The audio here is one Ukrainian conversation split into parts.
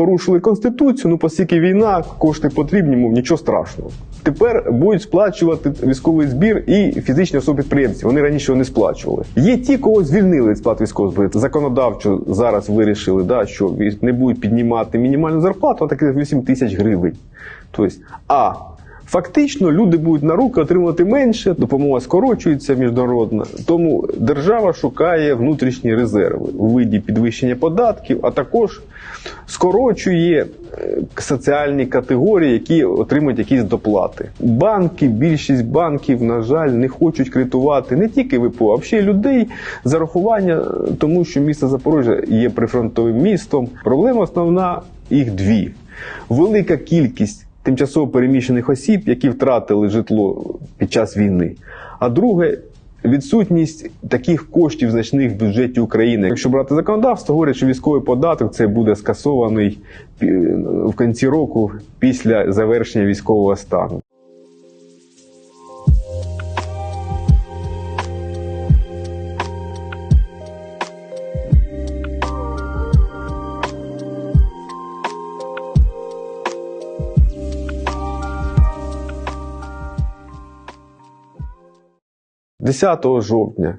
Порушили конституцію, ну оскільки війна, кошти потрібні, мов нічого страшного. Тепер будуть сплачувати військовий збір і фізичні особи підприємці. Вони раніше його не сплачували. Є ті, кого звільнили від сплати військового збору. Законодавчо зараз вирішили, да, що не будуть піднімати мінімальну зарплату, а таки 8 тисяч гривень. Тобто, а Фактично люди будуть на руки отримувати менше, допомога скорочується міжнародна. Тому держава шукає внутрішні резерви у виді підвищення податків, а також скорочує е, соціальні категорії, які отримують якісь доплати. Банки, більшість банків, на жаль, не хочуть кредитувати не тільки ВПО, а ще й людей зарахування, е, тому що місто Запоріжжя є прифронтовим містом. Проблема основна їх дві: велика кількість тимчасово переміщених осіб, які втратили житло під час війни. А друге, відсутність таких коштів значних в бюджеті України. Якщо брати законодавство, говорять, що військовий податок це буде скасований е, в кінці року після завершення військового стану. – 10 жовтня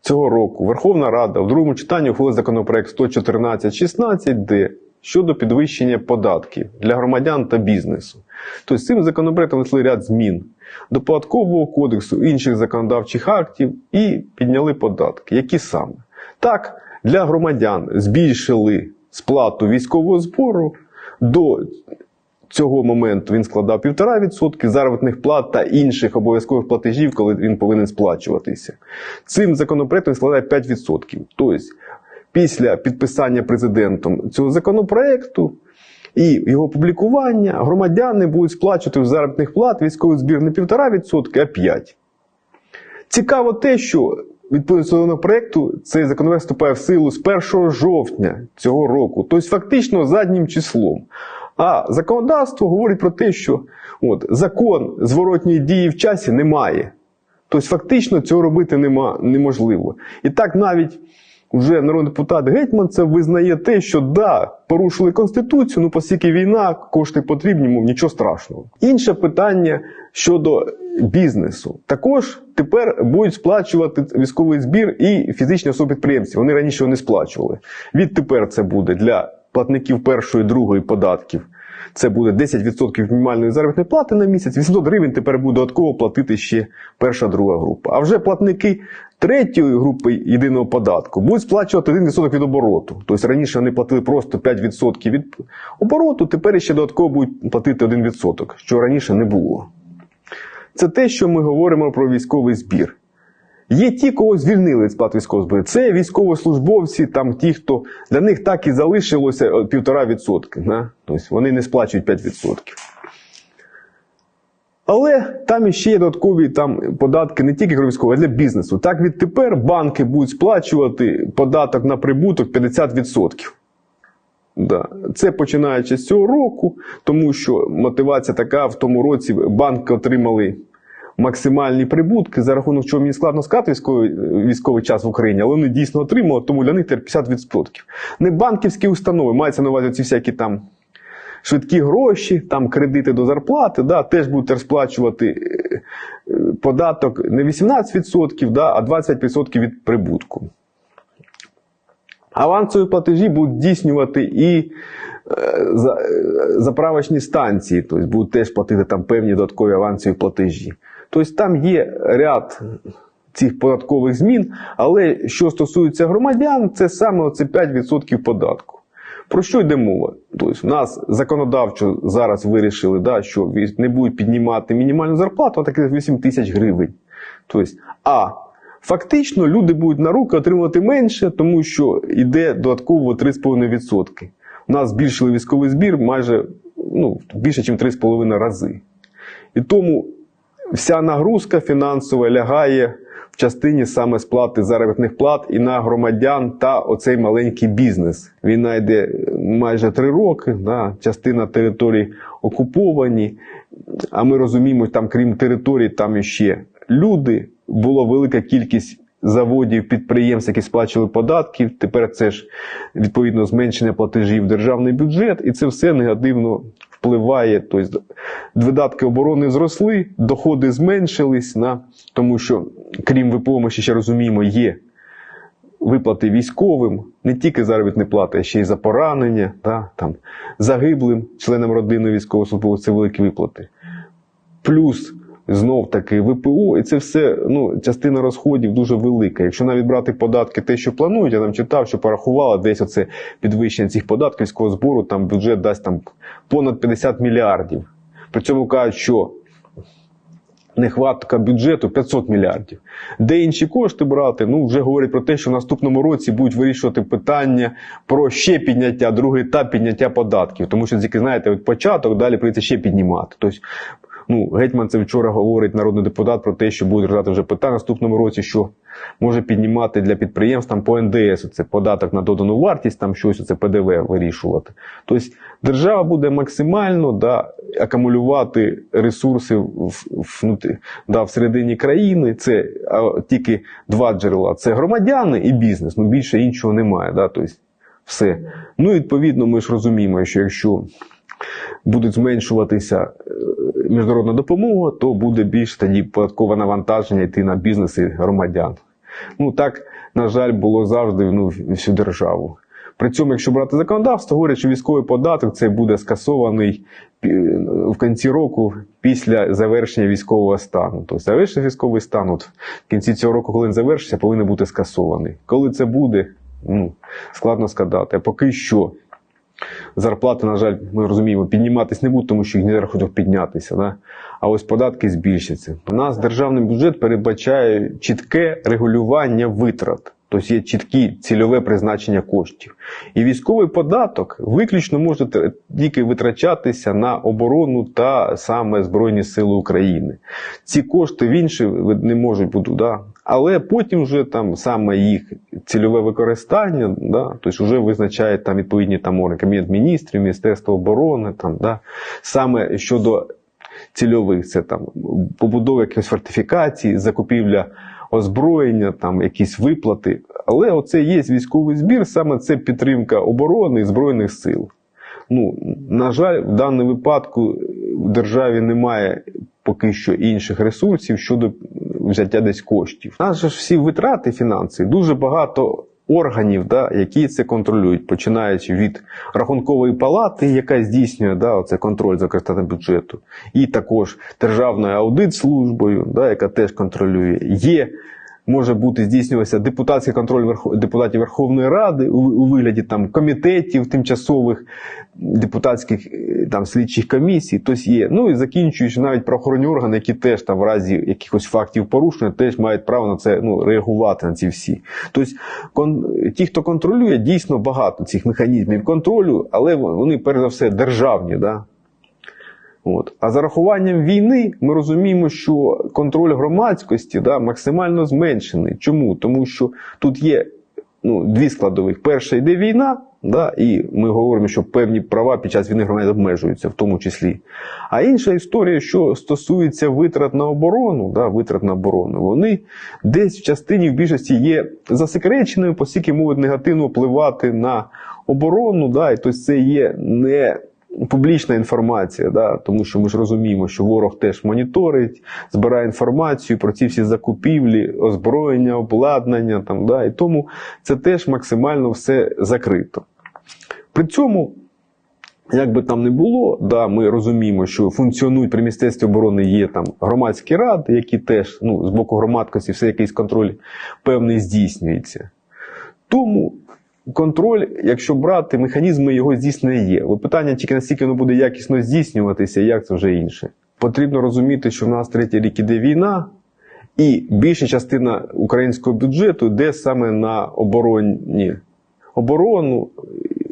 цього року Верховна Рада в другому читанні ухвалила законопроект 114.16, щодо підвищення податків для громадян та бізнесу. Тобто цим законопроектом внесли ряд змін до податкового кодексу інших законодавчих актів і підняли податки. Які саме? Так, для громадян збільшили сплату військового збору до цього моменту він складав 1,5% заробітних плат та інших обов'язкових платежів, коли він повинен сплачуватися. Цим законопроектом складає 5%. Тобто, після підписання президентом цього законопроекту і його публікування громадяни будуть сплачувати в заробітних плат військовий збір не 1,5%, а 5%. Цікаво те, що відповідно законопроекту цей законопроект вступає в силу з 1 жовтня цього року, тобто фактично заднім числом. А законодавство говорить про те, що от, закон зворотньої дії в часі немає. Тобто, фактично цього робити нема, неможливо. І так навіть вже народний депутат Гетьман це визнає те, що да, порушили Конституцію, ну оскільки війна, кошти потрібні, мов нічого страшного. Інше питання щодо бізнесу. Також тепер будуть сплачувати військовий збір і фізичні особи підприємці. Вони раніше його не сплачували. Відтепер це буде для платників першої другої податків. Це буде 10% мінімальної заробітної плати на місяць. 800 гривень тепер буде додатково платити ще перша друга група. А вже платники третьої групи єдиного податку будуть сплачувати 1% від обороту. Тобто раніше вони платили просто 5% від обороту, тепер ще додатково будуть платити 1%, що раніше не було. Це те, що ми говоримо про військовий збір. Є ті, кого звільнили від сплати військового збору. Це військовослужбовці, там ті, хто для них так і залишилося е, 1,5%. Да? Тобто вони не сплачують 5%. Але там іще є додаткові там, податки не тільки для військового, а для бізнесу. Так відтепер банки будуть сплачувати податок на прибуток 50%. Да. Це починаючи з цього року, тому що мотивація така, в тому році банки отримали максимальні прибутки, за рахунок чого мені складно сказати військовий, військовий час в Україні, але вони дійсно отримали, тому для них тепер 50%. Не банківські установи, мається на увазі ці всякі там швидкі гроші, там кредити до зарплати, да, теж будуть сплачувати е, е, податок не 18%, да, а 25% від прибутку. Авансові платежі будуть здійснювати і е, е, заправочні станції, тобто будуть теж платити там певні додаткові авансові платежі. Тобто там є ряд цих податкових змін, але що стосується громадян, це саме оце 5% податку. Про що йде мова? Тобто, у нас законодавчо зараз вирішили, да, що не будуть піднімати мінімальну зарплату, а таки 8 тисяч гривень. Тобто, а фактично люди будуть на руки отримувати менше, тому що йде додатково 3,5%. У нас збільшили військовий збір майже ну, більше, ніж 3,5 рази. І тому вся нагрузка фінансова лягає в частині саме сплати заробітних плат і на громадян та оцей маленький бізнес. Війна йде майже три роки, да, частина територій окуповані. А ми розуміємо, там, крім територій, там іще люди, була велика кількість заводів, підприємств, які сплачували податків. Тепер це ж відповідно зменшення платежів в державний бюджет, і це все негативно впливає. Тобто видатки оборони зросли, доходи зменшились, на, тому що, крім випомощі, ще розуміємо, є виплати військовим, не тільки заробітні плати, а ще й за поранення, та, там, загиблим членам родини військовослужбовців це великі виплати. Плюс знов таки ВПО, і це все ну, частина розходів дуже велика. Якщо навіть брати податки, те, що планують, я там читав, що порахували десь оце підвищення цих податків військового збору, там бюджет дасть там понад 50 мільярдів. При цьому кажуть, що нехватка бюджету 500 мільярдів. Де інші кошти брати? Ну, вже говорять про те, що в наступному році будуть вирішувати питання про ще підняття, другий етап підняття податків. Тому що знаєте, от початок, далі прийдеться ще піднімати. Тобто, ну, гетьман це вчора говорить народний депутат про те, що будуть розглядати вже питання наступному році, що може піднімати для підприємств там по НДС, це податок на додану вартість, там щось це ПДВ вирішувати. Тобто держава буде максимально да, акумулювати ресурси в, в, внутрі, да, всередині країни. Це а, тільки два джерела: це громадяни і бізнес. Ну більше іншого немає. Да, тобто, все. Ну, відповідно, ми ж розуміємо, що якщо будуть зменшуватися е, міжнародна допомога, то буде більш тоді податкове навантаження йти на бізнес і громадян. Ну так, на жаль, було завжди ну, всю державу. При цьому, якщо брати законодавство, говорять, що військовий податок це буде скасований в кінці року після завершення військового стану. Тобто завершиться військовий стан, от в кінці цього року, коли він завершиться, повинен бути скасований. Коли це буде, ну, складно сказати. А поки що зарплати, на жаль, ми розуміємо, підніматись не будуть, тому що їх не хотів піднятися. Да? А ось податки збільшаться. У нас державний бюджет передбачає чітке регулювання витрат. Тобто є чіткі цільове призначення коштів. І військовий податок виключно може тільки витрачатися на оборону та саме Збройні Сили України. Ці кошти в інші не можуть бути, да? але потім вже там саме їх цільове використання, да? тобто вже визначає там відповідні там органи, Кабінет міністрів, Міністерство оборони, там, да? саме щодо цільових, це там побудова якихось фортифікацій, закупівля озброєння, там якісь виплати. Але оце є військовий збір, саме це підтримка оборони і Збройних сил. Ну, на жаль, в даному випадку в державі немає поки що інших ресурсів щодо взяття десь коштів. Наші ж всі витрати фінанси, дуже багато органів, да, які це контролюють, починаючи від рахункової палати, яка здійснює да, оце контроль за використанням бюджету, і також Державною аудит-службою, да, яка теж контролює. Є може бути здійснювався депутатський контроль Верхов- депутатів Верховної Ради у, у вигляді там комітетів тимчасових депутатських е, там слідчих комісій. Тобто є. Ну і закінчуючи навіть правоохоронні органи, які теж там в разі якихось фактів порушення, теж мають право на це ну, реагувати на ці всі. Тобто кон, ті, хто контролює, дійсно багато цих механізмів контролю, але вони перш за все державні. Да? От. А за рахуванням війни ми розуміємо, що контроль громадськості да, максимально зменшений. Чому? Тому що тут є ну, дві складових. Перша йде війна, да, і ми говоримо, що певні права під час війни громадян обмежуються, в тому числі. А інша історія, що стосується витрат на оборону, да, витрат на оборону, вони десь в частині в більшості є засекреченими, оскільки можуть негативно впливати на оборону. Да, і тобто це є не публічна інформація, да, тому що ми ж розуміємо, що ворог теж моніторить, збирає інформацію про ці всі закупівлі, озброєння, обладнання, там, да, і тому це теж максимально все закрито. При цьому. Як би там не було, да, ми розуміємо, що функціонують при Міністерстві оборони є там громадські ради, які теж ну, з боку громадськості все якийсь контроль певний здійснюється. Тому контроль, якщо брати, механізми його здійснення є. Але питання тільки наскільки воно буде якісно здійснюватися, як це вже інше. Потрібно розуміти, що в нас третій рік іде війна, і більша частина українського бюджету йде саме на обороні, оборону,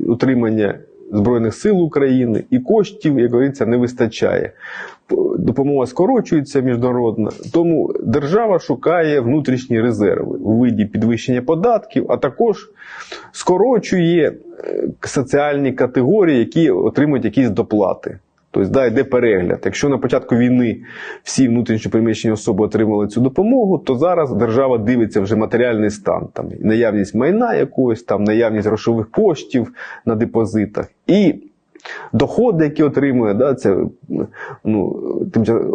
утримання Збройних сил України і коштів, як говориться, не вистачає. Допомога скорочується міжнародна, тому держава шукає внутрішні резерви у виді підвищення податків, а також скорочує е, соціальні категорії, які отримують якісь доплати. Тобто, да, йде перегляд. Якщо на початку війни всі внутрішньо переміщені особи отримали цю допомогу, то зараз держава дивиться вже матеріальний стан, там наявність майна якогось, там наявність грошових коштів на депозитах і доходи, які отримує да, ця ну,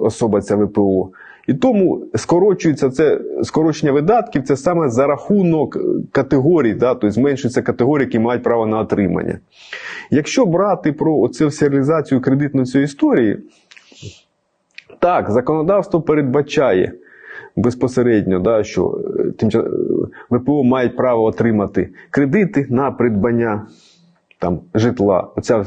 особа ця ВПО. І тому скорочується це скорочення видатків, це саме за рахунок категорій, да, тобто зменшуються категорії, які мають право на отримання. Якщо брати про оцю серіалізацію кредитної цієї історії, так, законодавство передбачає безпосередньо, да, що е, е, ВПО мають право отримати кредити на придбання там, житла. Оця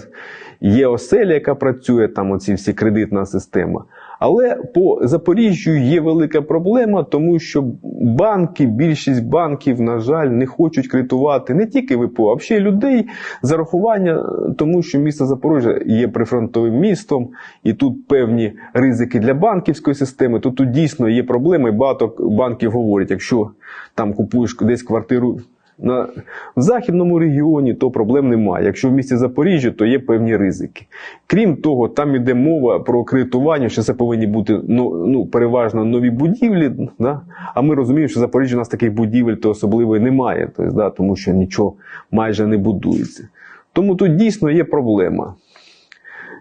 є оселя, яка працює, там оці всі кредитна система. Але по Запоріжжю є велика проблема, тому що банки, більшість банків, на жаль, не хочуть кредитувати не тільки ВПО, а ще й людей за рахування, тому що місто Запоріжжя є прифронтовим містом, і тут певні ризики для банківської системи. То тут дійсно є проблеми. Багато банків говорять, якщо там купуєш десь квартиру на в західному регіоні, то проблем немає. Якщо в місті Запоріжжя, то є певні ризики. Крім того, там іде мова про кредитування, що це повинні бути ну, ну, переважно нові будівлі. Да? А ми розуміємо, що в Запоріжжі у нас таких будівель то особливо і немає, тобто, да, тому що нічого майже не будується. Тому тут дійсно є проблема.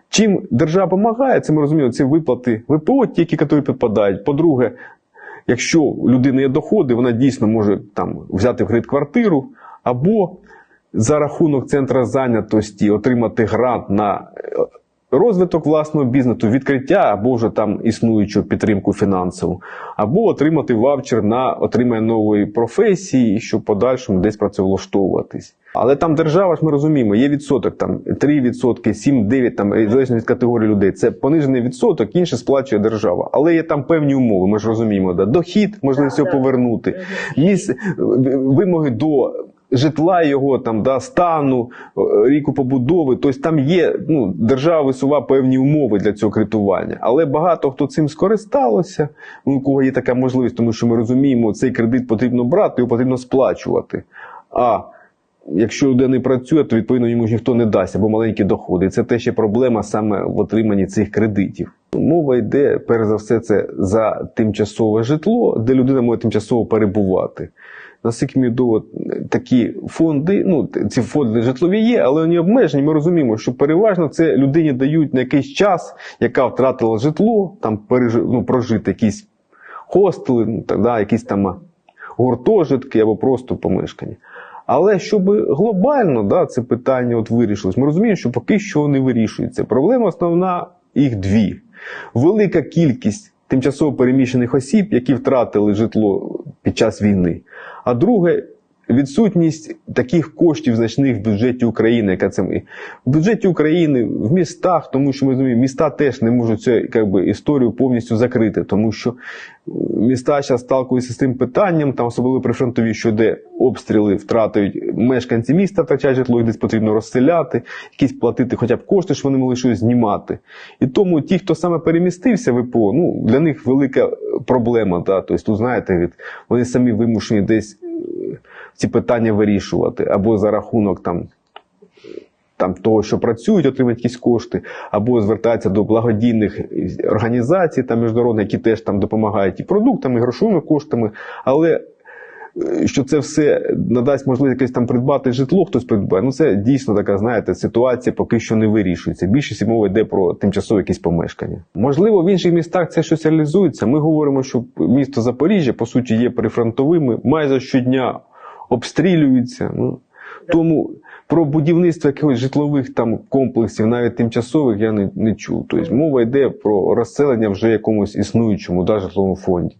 Чим держава допомагає, це ми розуміємо, це виплати ВПО, ті, які підпадають. По-друге, якщо у людини є доходи, вона дійсно може там взяти в кредит квартиру, або за рахунок центра зайнятості отримати грант на е, розвиток власного бізнесу, відкриття або вже там існуючу підтримку фінансову, або отримати вавчер на отримання нової професії, щоб подальшому десь працевлаштовуватись. Але там держава ж ми розуміємо, є відсоток там 3%, 7, 9, там залежно від категорії людей. Це понижений відсоток, інше сплачує держава. Але є там певні умови. Ми ж розуміємо, да? дохід, Так, так. повернути, місце вимоги до. Житла його там да стану, е, ріку побудови. Тобто там є ну, держава висува певні умови для цього кредитування. Але багато хто цим скористалося, ну, у кого є така можливість, тому що ми розуміємо, цей кредит потрібно брати, його потрібно сплачувати. А якщо людина не працює, то відповідно йому ж ніхто не дасть або маленькі доходи. І Це теж є проблема саме в отриманні цих кредитів. Мова йде, перш за все, це за тимчасове житло, де людина може тимчасово перебувати. Наскільки мені відомо, такі фонди, ну ці фонди житлові є, але вони обмежені. Ми розуміємо, що переважно це людині дають на якийсь час, яка втратила житло, там ну, прожити якісь хостели, ну, так, да, якісь там гуртожитки або просто помешкання. Але щоб глобально да, це питання от вирішилось, ми розуміємо, що поки що не вирішується. Проблема основна їх дві: велика кількість тимчасово переміщених осіб, які втратили житло під час війни. А друге, відсутність таких коштів значних в бюджеті України, яка це ми. В бюджеті України в містах, тому що ми розуміємо, міста теж не можуть цю як би, історію повністю закрити, тому що е, міста зараз сталкуються з тим питанням, там особливо при фронтові, що де обстріли втратують мешканці міста, втрачають житло, їх десь потрібно розселяти, якісь платити хоча б кошти, що вони могли щось знімати. І тому ті, хто саме перемістився ВПО, ну для них велика проблема. Да? Тобто, тут знаєте, від- вони самі вимушені десь ці питання вирішувати, або за рахунок там. Там того, що працюють, отримують якісь кошти, або звертаються до благодійних організацій там міжнародних, які теж там допомагають і продуктами, і грошовими коштами. Але е, що це все надасть можливість якесь там придбати житло, хтось придбає. Ну це дійсно така, знаєте, ситуація поки що не вирішується. Більшість мова йде про тимчасові якісь помешкання. Можливо, в інших містах це щось реалізується. Ми говоримо, що місто Запоріжжя, по суті, є прифронтовими, майже щодня обстрілюються. Ну, тому про будівництво якихось житлових там комплексів, навіть тимчасових, я не, не чув. Тобто мова йде про розселення вже якомусь існуючому да, житловому фонді.